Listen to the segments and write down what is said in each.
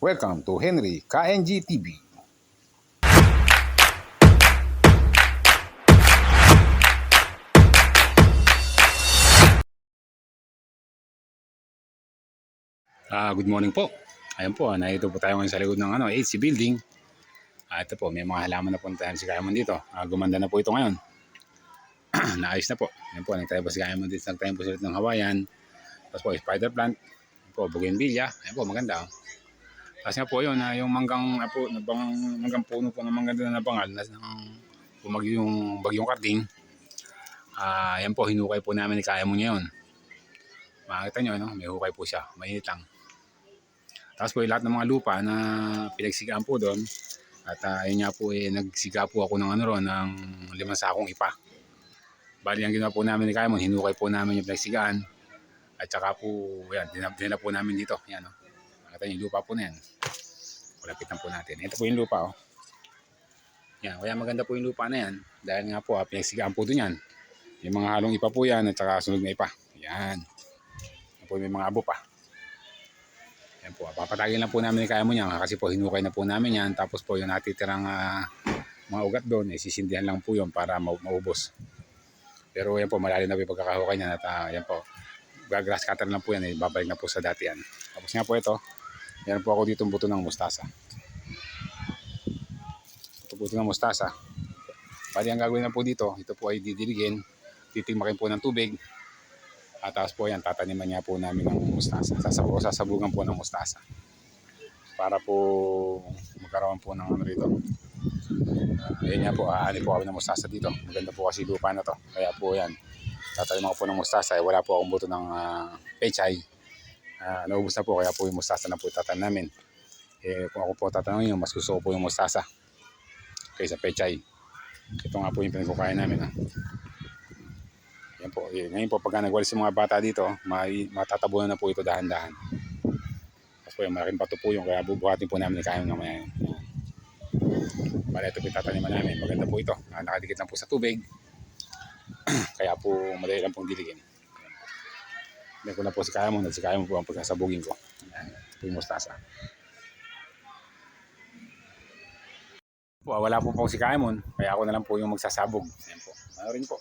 Welcome to Henry KNG TV. Ah, good morning po. Ayun po, nandito po tayo ngayon sa likod ng ano, HC Building. Ah, ito po, may mga halaman na tayo si Kayamon dito. Ah, gumanda na po ito ngayon. Naayos na po. Ayun po, nagtayo po si Kayamon dito. Nagtayo po sila ng Hawaiian. Tapos po, spider plant. Ayun po, bougainvillea. Ayun po, maganda. Oh. Tapos nga po yun, ah, yung manggang, ah, po, nabang, manggang puno po ng mangga na nabangal na ng bumagyo yung bagyong karding. Ah, yan po, hinukay po namin ni Kayamon ngayon. Makikita nyo, no? may hukay po siya. Mainit lang. Tapos po yung lahat ng mga lupa na pinagsigaan po doon. At uh, yun nga po eh, nagsiga po ako ng ano ron, ng limang sakong ipa. Bali ang ginawa po namin ni Kaimon, hinukay po namin yung pinagsigaan. At saka po, yan, dinala, dinala po namin dito. Yan, no? Nakita yung lupa po na yan. Kulapitan po natin. Ito po yung lupa, oh. Yan, kaya maganda po yung lupa na yan. Dahil nga po, ah, pinagsigaan po doon yan. Yung mga halong ipa po yan at saka sunog na ipa. Yan. Yan po may mga abo pa. Yan po, papatagin lang po namin kaya mo niyan kasi po hinukay na po namin yan. Tapos po yung natitirang ah, mga ugat doon, eh, sisindihan lang po yun para ma- maubos. Pero yan po, malalim na po yung pagkakahukay niyan at ah, yan po, grass cutter lang po yan, eh, babalik na po sa dati yan. Tapos nga po ito, yan po ako dito buto ng mustasa. Ito buto ng mustasa. Bali ang gagawin na po dito, ito po ay didiligin, titigmakin po ng tubig, at tapos po yan, tataniman niya po namin ng mustasa. Sasabu sasabugan po ng mustasa. Para po magkaroon po ng ano rito. Uh, ayun nga po, aani po kami ng mustasa dito. Maganda po kasi lupa na to. Kaya po yan, tataniman ko po ng mustasa. Eh, wala po akong buto ng uh, pechay. Uh, naubos na po, kaya po yung mustasa na po tatanim namin. Eh, kung ako po tatanungin, mas gusto ko po yung mustasa kaysa pechay. Ito nga po yung pinagkukain namin. Ha? Yan po. Eh, ngayon po, pagka nagwalis yung mga bata dito, matatabunan na po ito dahan-dahan. Tapos po, yung malaking bato po yung kaya bubuhatin po namin kain mamaya. Yan. Bale, ito po yung tataniman namin. Maganda po ito. Ah, nakadikit lang po sa tubig. kaya po, madali lang pong diligin. Yan ko na po si Kayamon at si Kayamon po ang pagkasabugin ko. Yan. Ito yung mustasa. Wala po po si Kayamon, kaya ako na lang po yung magsasabog. Yan po. Ano rin po.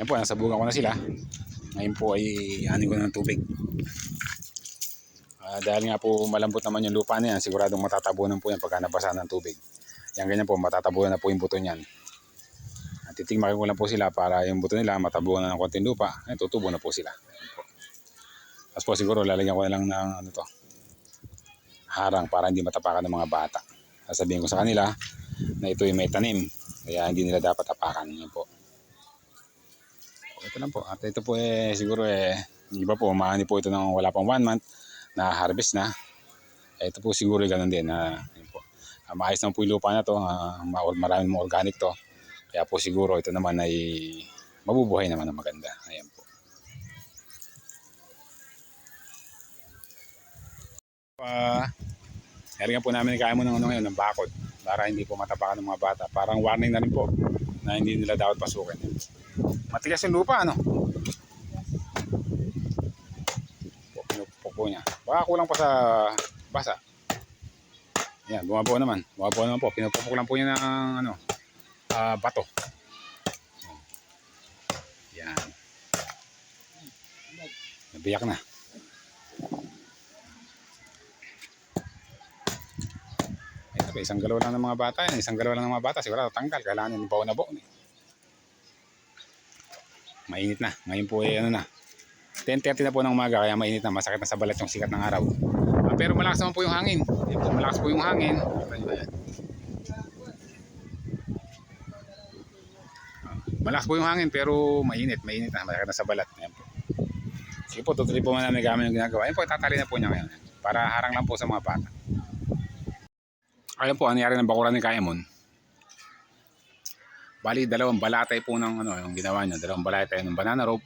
Yan po, nasabugan ko na sila. Ngayon po ay anin ko na ng tubig. Ah, dahil nga po malambot naman yung lupa na yan, siguradong matatabunan po yan pagka nabasa ng tubig. Yan ganyan po, matatabunan na po yung buto niyan. At titigmakin ko lang po sila para yung buto nila matabunan na ng konting lupa. Ay, tutubo na po sila. Po. Tapos po siguro lalagyan ko na lang ng ano to, harang para hindi matapakan ng mga bata. sasabihin ko sa kanila na ito yung may tanim. Kaya hindi nila dapat apakan. Yan po. Ito lang po. At ito po eh, siguro eh, iba po, maani po ito ng wala pang one month na harvest na. Eh, ito po siguro ganun din. na yun po. Ah, maayos naman po yung lupa na to. Uh, maraming mga organic to. Kaya po siguro ito naman ay mabubuhay naman ng maganda. Ayan po. Uh, Nalagyan po namin kaya mo ng ano ngayon, ng bakod para hindi po matapakan ng mga bata. Parang warning na rin po na hindi nila dapat pasukin. Matigas yung lupa, ano? Po, pinupo po niya. Baka kulang pa sa basa. Yan, bumabuo naman. Bumabuo naman po. Pinupupok lang po niya ng ano, ah, bato. Yan. Nabiyak na. Ito, isang galaw lang ng mga bata yan. Isang galaw lang ng mga bata. Siguro tanggal. Kailangan yung baon na baon. Eh. Mainit na. Ngayon po eh, ano na. 10.30 na po ng umaga. Kaya mainit na. Masakit na sa balat yung sikat ng araw. Ah, pero malakas naman po yung hangin. Malakas po yung hangin. Ah, Malakas po yung hangin pero mainit. Mainit na. Masakit na sa balat. Yan po. Sige po, tutuloy po man namin gamit yung ginagawa. Ayun po, tatali na po niya ngayon. Para harang lang po sa mga bata. Ayun po, ang nangyari ng bakuran ni Kayamon. Bali, dalawang balatay po ng ano, yung ginawa niya. Dalawang balatay ng banana rope.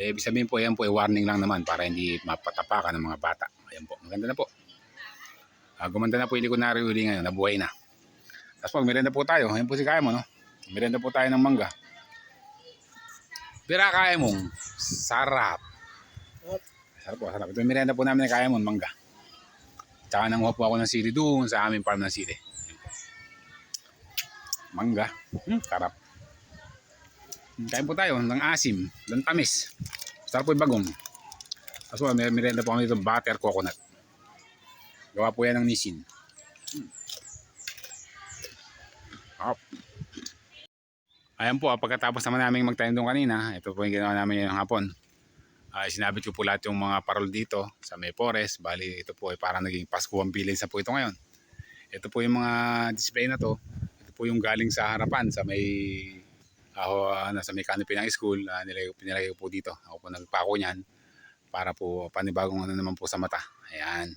Eh, ibig sabihin po, yan po, eh, warning lang naman para hindi mapatapakan ng mga bata. Ayan po, maganda na po. Ah, gumanda na po yung likod na uli ngayon, nabuhay na. Tapos pag merenda po tayo, ayun po si Kayamon, no? Merenda po tayo ng mangga. Pira Kayamon, sarap. Sarap po, sarap. Ito yung merenda po namin ni Kayamon, mangga. Tsaka nanguha po ako ng sili doon sa aming farm ng sili. Mangga. Hmm, sarap. Kain po tayo ng asim, ng tamis. Sarap po yung bagong. Tapos po, may merenda po kami dito, butter coconut. Gawa po yan ng nisin. Hmm. Sarap. Ayan po, ah, pagkatapos naman namin magtanim doon kanina, ito po yung ginawa namin yung hapon. Uh, sinabit ko po lahat yung mga parol dito sa may forest. Bali, ito po ay parang naging Paskuang Village na po ito ngayon. Ito po yung mga display na to. Ito po yung galing sa harapan sa may ako uh, sa may canopy ng school. Uh, nilagay, pinilagay ko po dito. Ako po nagpako niyan para po panibagong ano naman po sa mata. Ayan.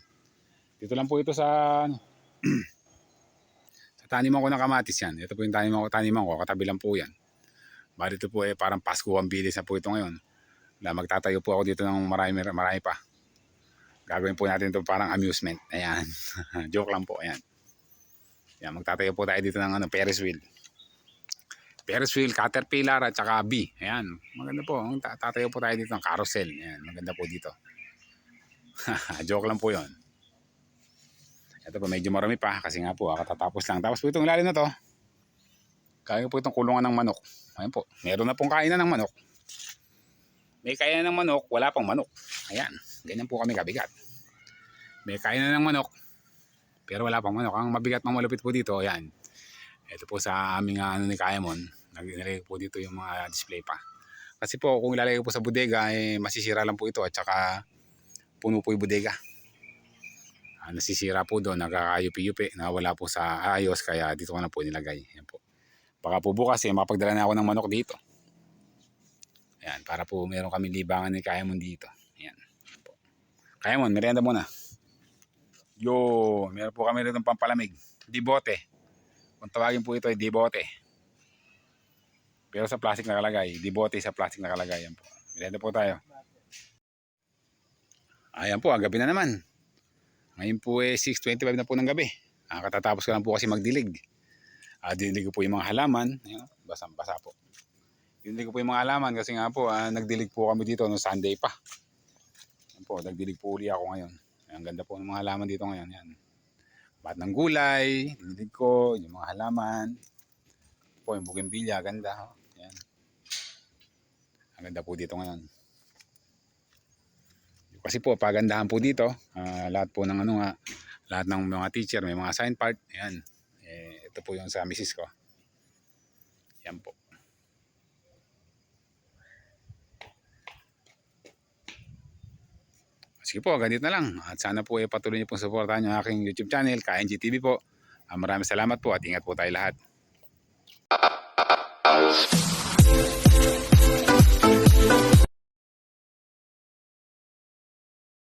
Dito lang po ito sa ano, sa taniman ko ng kamatis yan. Ito po yung taniman ko, taniman ko. Katabi lang po yan. Bali ito po ay parang Paskuang Village na po ito ngayon na magtatayo po ako dito ng marami, marami pa. Gagawin po natin ito parang amusement. Ayan. Joke lang po. Ayan. Ayan. Magtatayo po tayo dito ng ano, Ferris wheel. Ferris wheel, caterpillar at saka bee. Ayan. Maganda po. Tatayo po tayo dito ng carousel. Ayan. Maganda po dito. Joke lang po yon. Ito po medyo marami pa kasi nga po katatapos lang. Tapos po itong ilalim na to. Kaya po itong kulungan ng manok. Ayan po. Meron na pong kainan ng manok. May kaya ng manok, wala pang manok. Ayan, ganyan po kami kabigat. May kaya ng manok, pero wala pang manok. Ang mabigat ng malupit po dito, ayan. Ito po sa aming uh, ano ni Kayamon, naglalagay po dito yung mga display pa. Kasi po, kung ilalagay po sa bodega, eh, masisira lang po ito at saka puno po yung bodega. Uh, nasisira po doon, nagkakayupi-yupi, nawala po sa ayos, kaya dito ko na po nilagay. Ayan po. Baka po bukas, eh, mapagdala na ako ng manok dito. Ayan, para po meron kami libangan ni Kayamon dito. Ayan. Kayamon, merienda muna. Yo, meron po kami rito pampalamig. Dibote. Kung tawagin po ito ay dibote. Pero sa plastic nakalagay. Dibote sa plastic nakalagay. Ayan po. Merienda po tayo. Ayan po, gabi na naman. Ngayon po eh 6.25 na po ng gabi. Ah, katatapos ko lang po kasi magdilig. Ah, dilig ko po yung mga halaman. Ayan, basang-basa po. Hindi ko po yung mga alaman kasi nga po, ah, nagdilig po kami dito no Sunday pa. Yan po, nagdilig po uli ako ngayon. Ang ganda po ng mga halaman dito ngayon. Yan. Bat ng gulay, dinilig ko, yung mga halaman. Po, yung bougainvillea, ganda. Oh. Yan. Ang ganda po dito ngayon. Kasi po, pagandahan po dito, ah, lahat po ng ano nga, lahat ng mga teacher, may mga sign part. Yan. Eh, ito po yung sa misis ko. Yan po. Sige po, ganito na lang. At sana po ay patuloy niyo pong supportahan yung aking YouTube channel, KNG TV po. Ah, maraming salamat po at ingat po tayo lahat.